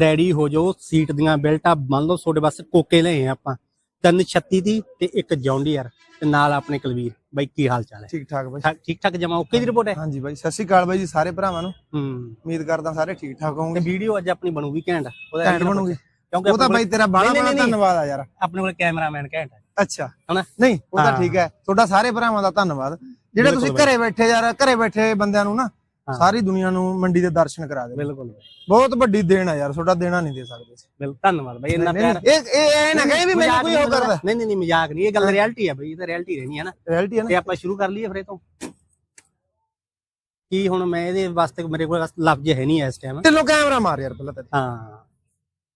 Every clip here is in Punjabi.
ਰੈਡੀ ਹੋ ਜਾਓ ਸੀਟ ਦੀਆਂ ਬੈਲਟਾਂ ਮੰਨ ਲਓ ਤੁਹਾਡੇ ਵਾਸਤੇ ਕੋਕੇ ਲਏ ਆ ਆਪਾਂ 336 ਦੀ ਤੇ ਇੱਕ ਜੌਂਡੀਅਰ ਤੇ ਨਾਲ ਆਪਣੇ ਕੁਲਵੀਰ ਬਾਈ ਕੀ ਹਾਲ ਚਾਲ ਹੈ? ਠੀਕ ਠਾਕ ਬਾਈ। ਠਾਕ- ਠੀਕ ਜਮਾ ਓਕੇ ਦੀ ਰਿਪੋਰਟ ਹੈ? ਹਾਂਜੀ ਬਾਈ ਸਤਿ ਸ਼੍ਰੀ ਅਕਾਲ ਬਾਈ ਜੀ ਸਾਰੇ ਭਰਾਵਾਂ ਨੂੰ। ਹੂੰ। ਉਮੀਦ ਕਰਦਾ ਸਾਰੇ ਠੀਕ ਠਾਕ ਹੋਵੋਗੇ। ਵੀਡੀਓ ਅੱਜ ਆਪਣੀ ਬਣੂਗੀ ਘੈਂਟ। ਉਹਦਾ ਘੈਂਟ ਬਣੂਗੀ? ਕਿਉਂਕਿ ਉਹ ਤਾਂ ਬਾਈ ਤੇਰਾ ਨਹੀਂ, ਨਹੀਂ। ਧੰਨਵਾਦ ਆ ਯਾਰ। ਆਪਣੇ ਕੋਲ ਕੈਮਰਾਮੈਨ ਘੈਂਟ ਹੈ। ਅੱਛਾ। ਹਨਾ? ਨਹੀਂ ਉਹ ਤਾਂ। ਠੀਕ ਹੈ। ਤੁਹਾਡਾ ਸਾਰੇ ਭਰਾਵਾਂ ਦਾ ਧੰਨਵਾਦ। ਜਿਹੜੇ ਤੁਸੀਂ ਘਰੇ ਬੈਠੇ ਯਾਰ ਘਰੇ ਬੈਠੇ ਬੰਦਿਆਂ ਨੂੰ ਨਾ। ਸਾਰੀ ਦੁਨੀਆ ਨੂੰ ਮੰਡੀ ਦੇ ਦਰਸ਼ਨ ਕਰਾ ਦੇ ਬਿਲਕੁਲ। ਬਹੁਤ ਵੱਡੀ ਦੇਣ ਆ ਯਾਰ ਤੁਹਾਡਾ ਦੇਣਾ ਨਹੀਂ ਦੇ ਸਕਦੇ। ਸੀ ਧੰਨਵਾਦ ਬਾਈ ਇੰਨਾ ਪਿਆਰ। ਇਹ ਇਹ ਐ ਨਾ ਕਹੇ ਵੀ ਮੈਨੂੰ ਕੋਈ ਉਹ ਕਰਦਾ। ਨਹੀਂ ਨਹੀਂ ਨਹੀਂ ਮਜ਼ਾਕ ਨਹੀਂ ਇਹ ਗੱਲ ਰਿਐਲਿਟੀ ਹੈ ਬਈ ਇਹ ਤਾਂ ਰਿਐਲਿਟੀ ਰਹਿਣੀ ਹੈ ਨਾ। ਰਿਐਲਿਟੀ ਹੈ ਤੇ ਨਾ ਆਪਾਂ ਸ਼ੁਰੂ ਕਰ ਲਈਏ ਫਿਰ ਇਹ ਤੋਂ। ਕੀ ਹੁਣ ਮੈਂ ਇਹਦੇ ਵਾਸਤੇ ਮੇਰੇ ਕੋਲ ਲਫ਼ਜ਼ ਹੈ ਨਹੀਂ ਇਸ ਟਾਈਮ ਢਿੱਲੋਂ ਕੈਮਰਾ ਮਾਰ ਯਾਰ ਪਹਿਲਾਂ ਤੇ ਹਾਂ।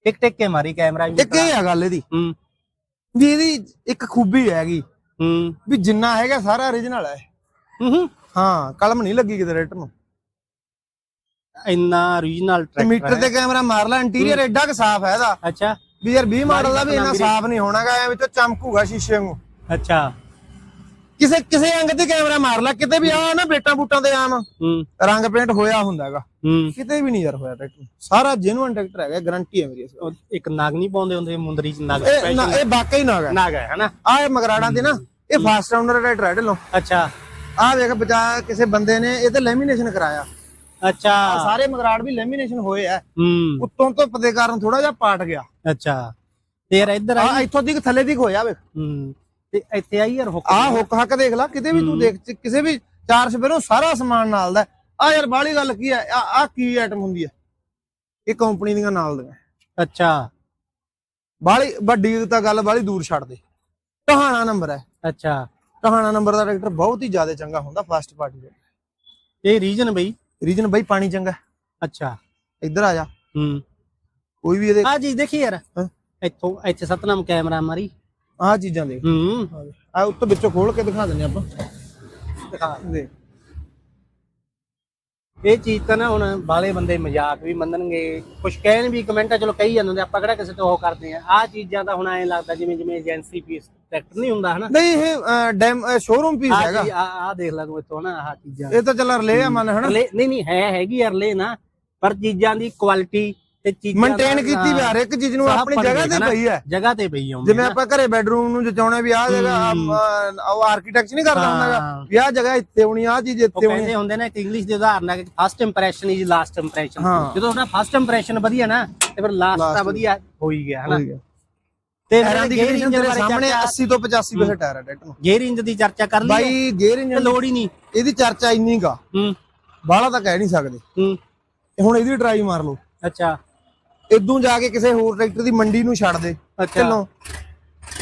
ਟਿਕ ਟਿਕ ਕੇ ਮਾਰੀ ਕੈਮਰਾ ਵੀ। ਇੱਕ ਇਹ ਆ ਗੱਲ ਇਹਦੀ। ਹੂੰ। ਵੀ ਇਹਦੀ ਇੱਕ ਖੂਬੀ ਹੈਗੀ ਹੂੰ। ਵੀ ਜਿੰਨਾ ਹੈਗਾ ਸਾਰਾ origignal ਹੈ ਹੂੰ। ਹਾਂ ਕਲਮ ਨਹੀਂ ਲੱਗੀ ਕਿਤੇ ਰੇਟਰ ਨੂੰ ਇੰਨਾ origignal ਤੇ ਮੀਟਰ ਟਰੈਕਟਰ ਤੇ ਕੈਮਰਾ ਮਾਰ ਲੈ ਇੰਟੀਰੀਅਰ ਐਡਾ ਕਿ ਸਾਫ਼ ਹੈ ਇਹਦਾ। ਅੱਛਾ। ਵੀ ਯਾਰ 20 ਮਾਡਲ ਦਾ ਵੀ ਇੰਨਾ। ਸਾਫ਼ ਨਹੀਂ ਹੋਣਾਗਾ ਐ ਵਿੱਚੋਂ ਚਮਕੂਗਾ ਸ਼ੀਸ਼ੇ ਵਾਂਗੂ। ਅੱਛਾ। ਕਿਸੇ ਕਿਸੇ ਅੰਗ ਤੇ ਕੈਮਰਾ ਮਾਰ ਲੈ ਕਿਤੇ ਵੀ ਆ ਨਾ ਬੇਟਾਂ ਬੂਟਾਂ ਦੇ ਆਮ। ਹੂੰ। ਰੰਗ ਪੇਂਟ ਹੋਇਆ ਹੁੰਦਾਗਾ ਹੂੰ। ਕਿਤੇ ਵੀ ਨਹੀਂ ਯਾਰ ਹੋਇਆ ਟਰੈਕਟਰ ਸਾਰਾ ਜੈਨੂਇਨ ਟਰੈਕਟਰ ਹੈਗਾ ਗਾਰੰਟੀ ਹੈ ਮੇਰੀ ਇਸ ਇੱਕ ਨਾਗ ਨਹੀਂ ਪਾਉਂਦੇ ਹੁੰਦੇ ਮੁੰਦਰੀ ਚ ਨਾਗ ਦੀ। ਇਹ ਨਾ- ਵਾਕਈ ਨਾ ਹੈਗਾ ਨਾਗ ਹੈ ਹਨਾ? ਆ ਇਹ ਮਗਰਾੜਾਂ ਤੇ ਨਾ ਇਹ ਫਾਸਟ ਰਾਉਂਡਰ ਟਰੈਕਟਰ ਹੈ ਢਿੱਲੋਂ ਅੱਛਾ। ਆ ਵੇਖ ਬਚਾ ਕਿਸੇ ਬੰਦੇ ਨੇ ਇਹ ਤੇ ਲੈਮੀਨੇਸ਼ਨ ਕਰਾਇਆ। ਅੱਛਾ। ਆਹ ਸਾਰੇ ਮਗਰਾੜ ਵੀ ਲੈਮੀਨੇਸ਼ਨ ਹੋਏ ਆ। ਹੂੰ। ਉੱਤੋਂ ਧੁੱਪ ਦੇ ਕਾਰਨ ਥੋੜਾ ਜਿਹਾ ਪਾਟ ਗਿਆ। ਅੱਛਾ। ਤੇ ਯਾਰ ਇੱਧਰ ਆ ਆਈ ਇੱਥੋਂ ਦੀ ਥੱਲੇ ਦੀ ਹੋਇਆ ਵੇਖ। ਹੂੰ। ਤੇ ਇੱਥੇ ਆਈ ਯਾਰ ਹੁੱਕ। ਆ ਹੁੱਕ ਹੱਕ ਦੇਖ ਲੈ ਕਿਤੇ ਵੀ ਤੂੰ ਦੇਖ ਚ- ਕਿਸੇ ਵੀ ਚਾਰ ਸਪੇਰੋਂ ਸਾਰਾ ਸਮਾਨ ਨਾਲ ਦਾ। ਆ ਯਾਰ ਬਾਹਲੀ ਗੱਲ ਕੀ ਆ ਆ ਕੀ ਆਈਟਮ ਹੁੰਦੀ ਹੈ ਇਹ ਕੰਪਨੀ ਦੀਆਂ ਨਾਲ ਦੀਆਂ। ਅੱਛਾ। ਬਾਹਲੀ ਵੱਡੀ ਤਾਂ ਗੱਲ ਬਾਹਲੀ ਦੂਰ ਛੱਡ ਦੇ। ਟਹਾਣਾ ਨੰਬਰ ਹੈ। ਅੱਛਾ। ਟਹਾਣਾ ਨੰਬਰ ਦਾ ਟਰੈਕਟਰ ਬਹੁਤ ਹੀ ਜ਼ਿਆਦਾ ਚੰਗਾ ਹੁੰਦਾ ਫਸਟ ਪਾਰਟੀ ਦੇ। ਇਹ ਰੀਜਨ ਬਈ। ਰੀਜਨ ਬਈ ਪਾਣੀ ਚੰਗਾ। ਅੱਛਾ। ਇੱਧਰ ਆ ਜਾ। ਹੂੰ। ਕੋਈ ਵੀ ਇਹਦੇ ਆ ਜੀ ਦੇਖੀ ਯਾਰ। ਹਾਂ। ਇੱਥੋਂ ਇੱਥੇ ਸਤਨਾਮ ਕੈਮਰਾ ਮਾਰੀ। ਆਹ ਚੀਜ਼ਾਂ ਦੇਖ। ਹੂੰ। ਆ ਉੱਤੋਂ ਵਿੱਚੋਂ ਖੋਲ ਕੇ ਦਿਖਾ ਦਿੰਦੇ ਆਪਾਂ। ਦੇਖ ਇਹ ਚੀਜ਼ ਤਾਂ ਨਾ ਹੁਣ ਬਾਲੇ ਬੰਦੇ ਮਜ਼ਾਕ ਵੀ ਮੰਨਣਗੇ। ਕੁਝ ਕਹਿਣ ਵੀ ਕਮੈਂਟਾਂ ਚਲੋ ਕਹੀ ਜਾਂਦੇ ਆਪਾਂ ਕਿਹੜਾ ਕਿਸੇ ਤੋਂ ਉਹ ਕਰਦੇ ਆ। ਆ ਚੀਜ਼ਾਂ ਤਾਂ ਹੁਣ ਐਂ ਲੱਗਦਾ ਜਿਵੇਂ ਜਿਵੇਂ ਏਜੰਸੀ ਪੀਸ ਟਰੈਕਟਰ ਨਹੀਂ ਹੁੰਦਾ ਹਨਾ? ਨਹੀਂ ਇਹ ਡੈਮ ਸ਼ੋਰੂਮ ਪੀਸ ਆ ਹੈਗਾ। ਆ ਆ ਦੇਖ ਲੈ ਤੂੰ ਇੱਥੋਂ ਨਾ ਆਹ ਚੀਜ਼ਾਂ। ਇਹ ਤਾਂ ਚੱਲ ਰਲੇ ਆ ਮਨ ਹਨਾ? ਨਹੀਂ ਨਹੀਂ ਹੈ ਹੈਗੀ ਅਰਲੇ ਨਾ ਪਰ ਚੀਜ਼ਾਂ ਦੀ ਕੁਆਲਿਟੀ ਤੇ ਚੀਜ਼ਾਂ ਮੇਨਟੇਨ ਕੀਤੀ ਵੀ ਹਰ ਇੱਕ ਚੀਜ਼ ਨੂੰ ਆਪਣੀ ਜਗ੍ਹਾ ਤੇ। ਪਈ ਹੈ। ਜਗ੍ਹਾ ਤੇ ਪਈ ਆਉਂਦੀ ਜਿਵੇਂ ਆਪਾਂ ਘਰੇ ਬੈਡਰੂਮ ਨੂੰ ਜਚਾਉਣਾ ਵੀ ਆਹ ਜਗ੍ਹਾ ਉਹ ਆਰਕੀਟੈਕਟ ਨਹੀਂ ਕਰਦਾ ਹੁੰਦਾਗਾ। ਵੀ ਆਹ ਜਗ੍ਹਾ ਇੱਥੇ ਹੋਣੀ ਆਹ ਚੀਜ਼ ਇੱਥੇ ਹੋਣੀ। ਕਹਿੰਦੇ ਹੁੰਦੇ ਨੇ ਕਿ ਇੰਗਲਿਸ਼ ਦੇ ਉਦਾਹਰਨ ਹੈ ਕਿ first impression is last impression. ਜਦੋਂ ਤੁਹਾਡਾ ਫਸਟ ਇੰਪ੍ਰੈਸ਼ਨ ਵਧੀਆ ਨਾ ਤੇ ਫਿਰ ਲਾਸਟ ਤਾਂ ਵਧੀਆ ਹੋ ਹੀ ਗਿਆ ਹਨਾ। ਤੇ ਟਾਇਰਾਂ ਦੀ ਕੰਡੀਸ਼ਨ ਤੇਰੇ ਸਾਹਮਣੇ 80 ਤੋਂ 85 ਪੈਸੇ ਟਾਇਰ ਹੈ ਟਰੈਕਟਰ ਨੂੰ। ਗੇਅਰ ਇੰਜ ਦੀ ਚਰਚਾ ਕਰ ਲਈ? ਬਾਈ ਗੇਅਰ ਤੇ ਇੰਜਨ ਲੋੜ ਹੀ ਨਹੀਂ। ਇਹਦੀ ਚਰਚਾ ਇੰਨੀ ਗਾ। ਹੂੰ। ਬਾਹਲਾ ਤਾਂ ਕਹਿ ਨਹੀਂ ਸਕਦੇ। ਹੂੰ। ਤੇ ਹੁਣ ਇਹਦੀ ਟਰਾਈ ਮਾਰ ਲਓ। ਅੱਛਾ। ਇਦੋਂ ਜਾ ਕੇ ਕਿਸੇ ਹੋਰ ਟਰੈਕਟਰ ਦੀ ਮੰਡੀ ਨੂੰ ਛੱਡ ਦੇ। ਚਲੋ।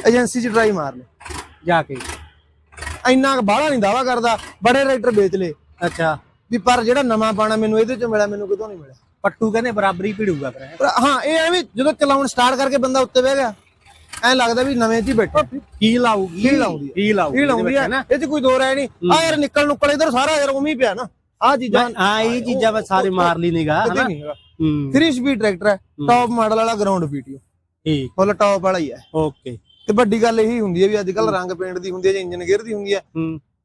ਏਜੰਸੀ 'ਚ ਟਰਾਈ ਮਾਰ ਲੈ ਜਾ ਕੇ। ਇੰਨਾ ਬਾਹਲਾ ਨਹੀਂ ਦਾਵਾ ਕਰਦਾ। ਬੜੇ ਟਰੈਕਟਰ ਵੇਚ ਲੇ ਅੱਛਾ। ਵੀ ਪਰ ਜਿਹੜਾ ਨਵਾਂ ਪਾਣਾ ਮੈਨੂੰ ਇਹਦੇ 'ਚ ਮਿਲਿਆ ਮੈਨੂੰ ਕਿਤੋਂ ਨਹੀਂ ਮਿਲਿਆ। ਪੱਟੂ ਕਹਿੰਦੇ ਬਰਾਬਰੀ ਭਿੜੂਗਾ ਫਿਰ। ਪਰ ਹਾਂ ਇਹ ਐਵੇਂ ਜਦੋਂ ਚਲਾਉਣ ਸਟਾਰਟ ਕਰਕੇ ਬੰਦਾ ਉੱਤੇ ਬਹਿ ਗਿਆ। ਐ ਲੱਗਦਾ ਵੀ ਨਵੇਂ 'ਚ ਹੀ ਬੈਠਾ ਆਊਗੀ Feel ਆਉਂਦੀ ਹੈ। ਫੀਲ ਆਊਗੀ ਇਹ ਲਾਉਂਦੀ ਇਹ 'ਚ ਕੋਈ ਦੋ ਰਾਏ ਨਹੀਂ। ਆ ਯਾਰ ਨਿਕਲ ਨੁੱਕਲ ਇਧਰ ਸਾਰਾ ਯਾਰ ਉਵੇਂ ਹੀ ਪਿਆ ਨਾ। ਆ ਚੀਜ਼ਾਂ ਹਾਂ ਇਹ ਚੀਜ਼ਾਂ ਬਸ ਸਾਰੇ ਮਾਰ ਲਈ ਨਿਗਾ ਹਨਾ? ਨਹੀਂ ਹੈਗਾ। ਹੂੰ। 3 ਸਪੀਡ ਟਰੈਕਟਰ ਹੈ ਟੌਪ ਮਾਡਲ ਵਾਲਾ ਗਰਾਊਂਡ ਪੀਟੀਓ ਠੀਕ। ਫੁੱਲ ਟੌਪ ਵਾਲਾ ਹੀ ਹੈ। ਓਕੇ ਤੇ ਵੱਡੀ ਗੱਲ ਇਹੀ ਹੁੰਦੀ ਹੈ ਵੀ ਅੱਜ ਕੱਲ ਰੰਗ ਪੇਂਟ ਦੀ ਹੁੰਦੀ ਹੈ ਜਾਂ ਇੰਜਨ ਗੇਅਰ ਦੀ ਹੁੰਦੀ ਹੈ।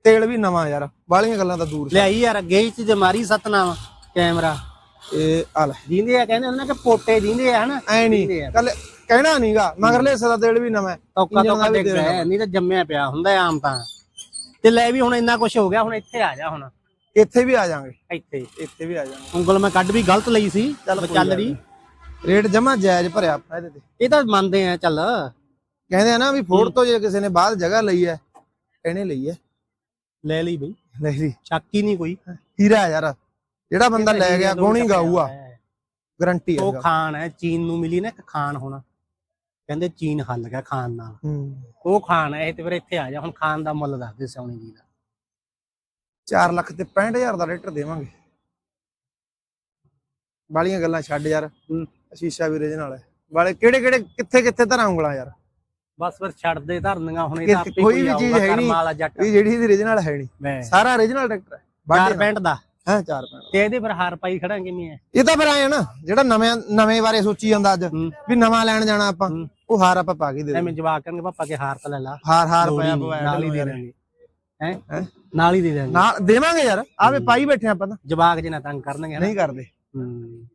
ਤੇਲ ਵੀ ਨਵਾਂ ਯਾਰ ਬਾਹਲੀਆਂ ਗੱਲਾਂ ਤਾਂ ਦੂਰ ਲਿਆਈ ਯਾਰ ਅੱਗੇ ਹੀ ਤੇ ਮਾਰੀ ਸਤਨਾਮ ਕੈਮਰਾ ਇਹ ਆ ਲੈ। ਜਿੰਦੇ ਆ ਕਹਿੰਦੇ ਹੁੰਦੇ ਨੇ ਕਿ ਪੋਟੇ ਜਿੰਦੇ ਆ ਹਨਾ? ਐ ਨਹੀਂ ਕੱਲ ਕਹਿਣਾ ਨਹੀਂਗਾ ਮਗਰਲੇ ਹਿੱਸੇ ਦਾ ਤੇਲ ਵੀ ਨਵਾਂ ਹੈ। ਟੋਕਾ ਇੰਜਣ ਟੋਕਾ ਦਾ ਵੀ ਡਿੱਗ ਤੇਲ ਪਿਆ ਨਹੀਂ ਤਾਂ ਜੰਮਿਆ ਪਿਆ ਹੁੰਦਾ ਆਮ ਤਾਂ। ਤੇ ਲੈ ਵੀ ਹੁਣ ਇੰਨਾ ਕੁਝ ਹੋ ਗਿਆ ਹੁਣ ਇੱਥੇ ਆ ਜਾ ਹੁਣ। ਇੱਥੇ ਵੀ ਆ ਜਾਾਂਗੇ ਇੱਥੇ। ਇੱਥੇ ਵੀ ਆ ਜਾਾਂਗੇ ਉਂਗਲ ਮੈਂ ਕੱਢ ਵੀ ਗਲਤ ਲਈ ਸੀ ਚੱਲ ਚੱਲ ਰਹੀ ਰੇਟ ਜਮਾ ਜਾਇਜ਼ ਭਰਿਆ ਆਪਾਂ ਇਹਦੇ ਤੇ। ਇਹ ਤਾਂ ਮੰਨਦੇ ਆ ਚੱਲ। ਕਹਿੰਦੇ ਆ ਨਾ ਵੀ ਫੋੜ ਤੋਂ ਜੇ ਕਿਸੇ ਨੇ ਬਾਅਦ ਜਗ੍ਹਾ ਲਈ ਹੈ ਇਹਨੇ ਲਈ ਹੈ। ਲੈ ਲਈ ਬਈ। ਲੈ ਲਈ। ਸ਼ੱਕ ਹੀ ਨਹੀਂ ਕੋਈ। ਹੀਰਾ ਯਾਰ। ਜਿਹੜਾ ਬੰਦਾ ਲੈ ਗਿਆ ਗੋਣੀ ਗਾਊਗਾ। ਗਾਰੰਟੀ ਉਹ ਹੈ ਖਾਨ ਹੈ ਚੀਨ ਨੂੰ ਮਿਲੀ ਨਾ ਇੱਕ ਖਾਨ ਹੋਣਾ। ਕਹਿੰਦੇ ਚੀਨ ਹੱਲ ਗਿਆ ਖਾਨ ਨਾਲ। ਉਹ ਖਾਨ ਹੈ ਇਹ ਤੇ ਫਿਰ ਇੱਥੇ ਆ ਜਾ ਹੁਣ ਖਾਨ ਦਾ ਮੁੱਲ ਦੱਸ ਦੇ ਸੋਣੀ ਜੀ ਦਾ। 4 ਲੱਖ ਤੇ 65000 ਦਾ ਰੇਟਰ ਦੇਵਾਂਗੇ। ਬਾਲੀਆਂ ਗੱਲਾਂ ਛੱਡ ਯਾਰ। ਹੂੰ। ਸ਼ੀਸ਼ਾ ਵੀ ਰੀਜਨਲ ਹੈ। ਵਾਲੇ ਕਿਹੜੇ ਕਿਹੜੇ ਕਿੱਥੇ ਕਿੱਥੇ ਧਰਾਂ ਉਂਗਲਾਂ ਯਾਰ? ਬਸ ਫਿਰ ਛੱਡ ਦੇ ਧਰਨੀਆਂ ਹੁਣ ਇਹ ਕਿ- ਤਾਂ ਆਪੇ ਕੋਈ ਵੀ ਚੀਜ਼ ਹੈ ਨਹੀਂ। ਇਹ ਜਿਹੜੀ ਇਹਦੀ ਰੀਜਨਲ ਹੈ ਨਹੀਂ। ਸਾਰਾ ਰੀਜਨਲ ਟਰੈਕਟਰ ਹੈ। ਚਾਰ ਬਾਡੀ ਪੈਂਟ ਦਾ। ਹੈ 4 ਪੈਣ ਤੇ ਇਹਦੇ ਫਿਰ ਹਾਰ ਪਾਈ ਖੜਾ ਕਿਵੇਂ ਹੈ ਇਹ ਤਾਂ ਫਿਰ ਆਏ ਨਾ ਜਿਹੜਾ ਨਵੇਂ ਨਵੇਂ ਬਾਰੇ ਸੋਚੀ ਜਾਂਦਾ ਅੱਜ। ਵੀ ਨਵਾਂ ਲੈਣ ਜਾਣਾ ਆਪਾਂ। ਉਹ ਹਾਰ ਆਪਾਂ ਪਾ ਕੇ ਦੇ ਦੇ ਐਵੇਂ ਜਵਾਬ ਕਰਨਗੇ ਪਾਪਾ ਕੇ ਹਾਰ ਤਾਂ ਲੈ ਲਾ। ਹਾਰ ਹਾਰ ਪਾਇਆ ਪਵਾਇਆ ਨਾਲ ਹੀ ਦੇ। ਦਾਂਗੇ ਹੈ? ਨਾਲ ਹੀ ਦੇ ਦਾਂਗੇ ਨਾਲ ਦੇਵਾਂਗੇ ਯਾਰ ਆਵੇ ਪਾਈ ਬੈਠੇ ਆਪਾਂ ਤਾਂ। ਜਵਾਕ ਜਿਨਾ ਤੰਗ ਕਰਨਗੇ ਨਹੀਂ ਕਰਦੇ। ਹੂੰ।